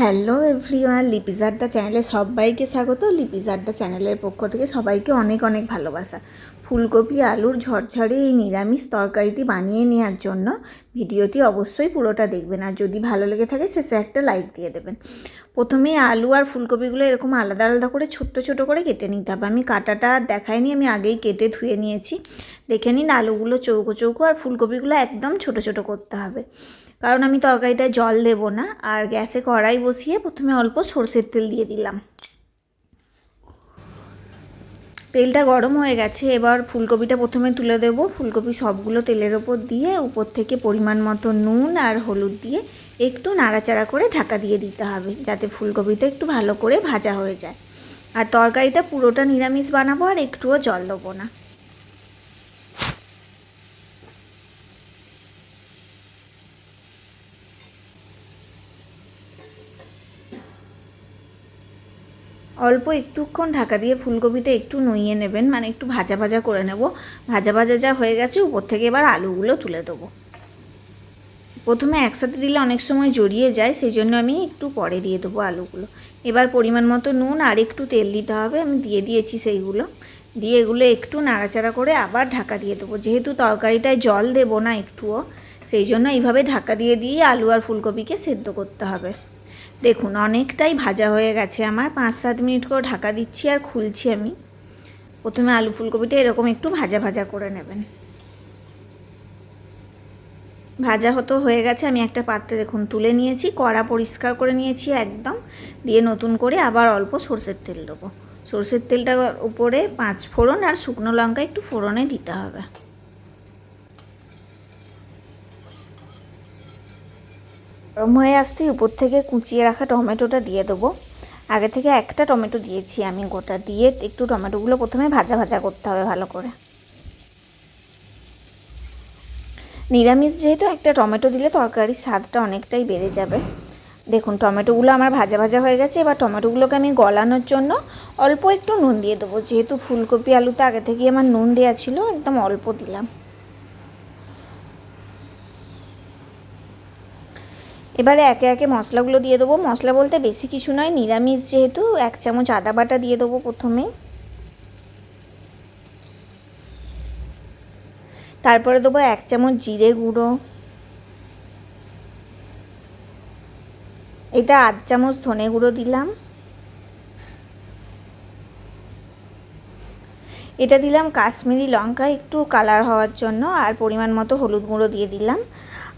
Hello everyone Lipi's আড্ডা চ্যানেলে সবাইকে স্বাগত। লিপিজ আড্ডা চ্যানেলের পক্ষ থেকে সবাইকে অনেক অনেক ভালোবাসা। ফুলকপি, আলুর ঝরঝরে এই নিরামিষ তরকারিটি বানিয়ে নেওয়ার জন্য ভিডিওটি অবশ্যই পুরোটা দেখবেন। আর যদি ভালো লেগে থাকে, শেষে একটা লাইক দিয়ে দেবেন। প্রথমে আলু আর ফুলকপিগুলো এরকম আলাদা আলাদা করে, ছোট্ট ছোট করে কেটে নিতে হবে। আমি কাটাটা দেখাইনি, আমি আগেই কেটে ধুয়ে নিয়েছি। দেখে নিন, আলুগুলো চৌকো চৌকো আর ফুলকপিগুলো একদম ছোট ছোট করতে হবে। কারণ আমি তরকারিটায় জল দেব না, আর গ্যাসে কড়াই বসিয়ে প্রথমে অল্প সর্ষের তেল দিয়ে দিলাম। তেলটা গরম হয়ে গেছে, এবার ফুলকপিটা প্রথমে তুলে দেবো। ফুলকপি সবগুলো তেলের ওপর দিয়ে উপর থেকে পরিমাণ মতো নুন আর হলুদ দিয়ে একটু নাড়াচাড়া করে ঢাকা দিয়ে দিতে হবে, যাতে ফুলকপিটা একটু ভালো করে ভাজা হয়ে যায়। আর তরকারিটা পুরোটা নিরামিষ বানাবো আর একটুও জল দেবো না। অল্প একটুক্ষণ ঢাকা দিয়ে ফুলকপিটা একটু নইয়ে নেবেন মানে একটু ভাজা ভাজা করে নেব। ভাজা ভাজা যা হয়ে গেছে, উপর থেকে এবার আলুগুলো তুলে দেবো। প্রথমে একসাথে দিলে অনেক সময় জড়িয়ে যায়, সেই জন্য আমি একটু পরে দিয়ে দেবো আলুগুলো। এবার পরিমাণ মতো নুন আর একটু তেল দিতে হবে, আমি দিয়ে দিয়েছি সেইগুলো। দিয়ে এগুলো একটু নাড়াচাড়া করে আবার ঢাকা দিয়ে দেবো। যেহেতু তরকারিটায় জল দেবো না একটুও, সেই জন্য এইভাবে ঢাকা দিয়ে দিয়ে আলু আর ফুলকপিকে সেদ্ধ করতে হবে। দেখুন, অনেকটাই ভাজা হয়ে গেছে আমার। পাঁচ সাত মিনিট করে ঢাকা দিচ্ছি আর খুলছি আমি। প্রথমে আলু ফুলকপিটা এরকম একটু ভাজা ভাজা করে নেবেন। ভাজা হতো হয়ে গেছে, আমি একটা পাত্রে দেখুন তুলে নিয়েছি, কড়া পরিষ্কার করে নিয়েছি একদম। দিয়ে নতুন করে আবার অল্প সর্ষের তেল দেবো। সর্ষের তেলটার উপরে পাঁচ ফোড়ন আর শুকনো লঙ্কা একটু ফোড়নে দিতে হবে। গরম হয়ে আসতেই উপর থেকে কুচিয়ে রাখা টমেটোটা দিয়ে দেবো। আগে থেকে একটা টমেটো দিয়েছি আমি, গোটা দিয়ে একটু টমেটোগুলো প্রথমে ভাজা ভাজা করতে হবে ভালো করে। নিরামিষ যেহেতু একটা টমেটো দিলে তরকারির স্বাদটা অনেকটাই বেড়ে যাবে। দেখুন, টমেটোগুলো আমার ভাজা ভাজা হয়ে গেছে, এবার টমেটোগুলোকে আমি গলানোর জন্য অল্প একটু নুন দিয়ে দেবো। যেহেতু ফুলকপি, আলুতে আগে থেকেই আমার নুন দেওয়া ছিল, একদম অল্প দিলাম। এবারে একে একে মশলাগুলো দিয়ে দেবো। মশলা বলতে বেশি কিছু নয়, নিরামিষ যেহেতু, এক চামচ আদা বাটা দিয়ে দেবো প্রথমে। তারপরে দেবো এক চামচ জিরে গুঁড়ো। এটা আধ চামচ ধনে গুঁড়ো দিলাম। এটা দিলাম কাশ্মীরি লঙ্কা, একটু কালার হওয়ার জন্য, আর পরিমাণ মতো হলুদ গুঁড়ো দিয়ে দিলাম।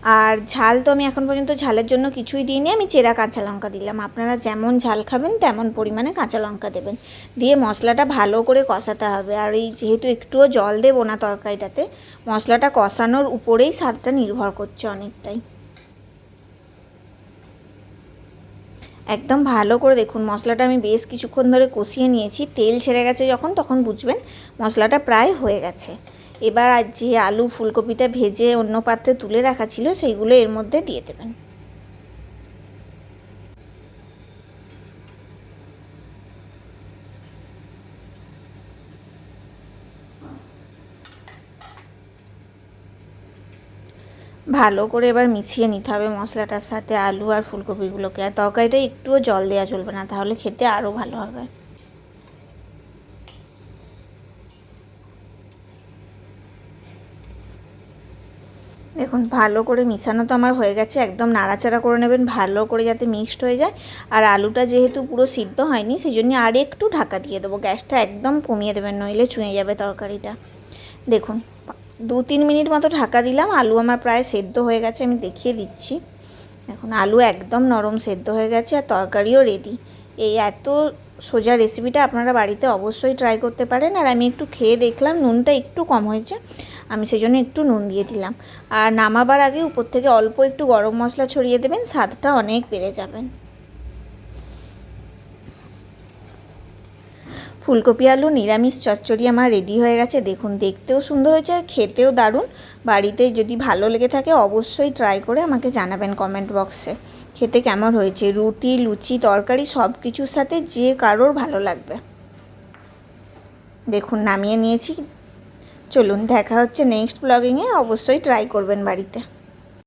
আর ঝাল তো আমি এখন পর্যন্ত ঝালের জন্য কিছুই দিইনি। আমি চেরা কাঁচা লঙ্কা দিলাম। আপনারা যেমন ঝাল খাবেন, তেমন পরিমাণে কাঁচা লঙ্কা দেবেন। দিয়ে মশলাটা ভালো করে কষাতে হবে। আর এই যেহেতু একটুও জল দেবো না তরকারিটাতে, মশলাটা কষানোর উপরেই স্বাদটা নির্ভর করছে অনেকটাই। একদম ভালো করে দেখুন, মশলাটা আমি বেশ কিছুক্ষণ ধরে কষিয়ে নিয়েছি। তেল ছেড়ে গেছে যখন, তখন বুঝবেন মশলাটা প্রায় হয়ে গেছে। এবার আর যে আলু ফুলকপিটা ভেজে অন্য পাত্রে তুলে রাখা ছিল, সেইগুলো এর মধ্যে দিয়ে দেবেন। ভালো করে এবার মিশিয়ে নিতে হবে মশলাটার সাথে আলু আর ফুলকপিগুলোকে। আর তরকারিটা একটুও জল দেওয়া চলবে না, তাহলে খেতে আরও ভালো হবে। দেখুন, ভালো করে মিশানো তো আমার হয়ে গেছে, একদম নাড়াচাড়া করে নেবেন, ভালো করে যাতে মিক্সড হয়ে যায়। আর আলুটা যেহেতু পুরো সিদ্ধ হয়নি সেই জন্য আর একটু ঢাকা দিয়ে দেবো। গ্যাসটা একদম কমিয়ে দেবেন, নইলে চুঁয়ে যাবে তরকারিটা। দেখুন, দু তিন মিনিট মতো ঢাকা দিলাম, আলু আমার প্রায় সেদ্ধ হয়ে গেছে, আমি দেখিয়ে দিচ্ছি। এখন আলু একদম নরম সেদ্ধ হয়ে গেছে, আর তরকারিও রেডি এই এত সোজা রেসিপিটা আপনারা বাড়িতে অবশ্যই ট্রাই করতে পারেন। আর আমি একটু খেয়ে দেখলাম, নুনটা একটু কম হয়েছে। আমি সেই জন্য একটু নুন দিয়ে দিলাম। আর নামাবার আগে উপর থেকে অল্প একটু গরম মশলা ছড়িয়ে দেবেন, স্বাদটা অনেক বেড়ে যাবেন ফুলকপি, আলু, নিরামিষ, চচ্চড়ি আমার রেডি হয়ে গেছে। দেখুন, দেখতেও সুন্দর হয়েছে, আর খেতেও দারুণ। বাড়িতে যদি ভালো লেগে থাকে, অবশ্যই ট্রাই করে আমাকে জানাবেন কমেন্ট বক্সে খেতে কেমন হয়েছে? রুটি, লুচি, তরকারি সব কিছুর সাথে যে কারোর ভালো লাগবে। দেখুন, নামিয়ে নিয়েছি। চলুন, দেখা হচ্ছে নেক্সট ব্লগিংয়ে অবশ্যই ট্রাই করবেন বাড়িতে।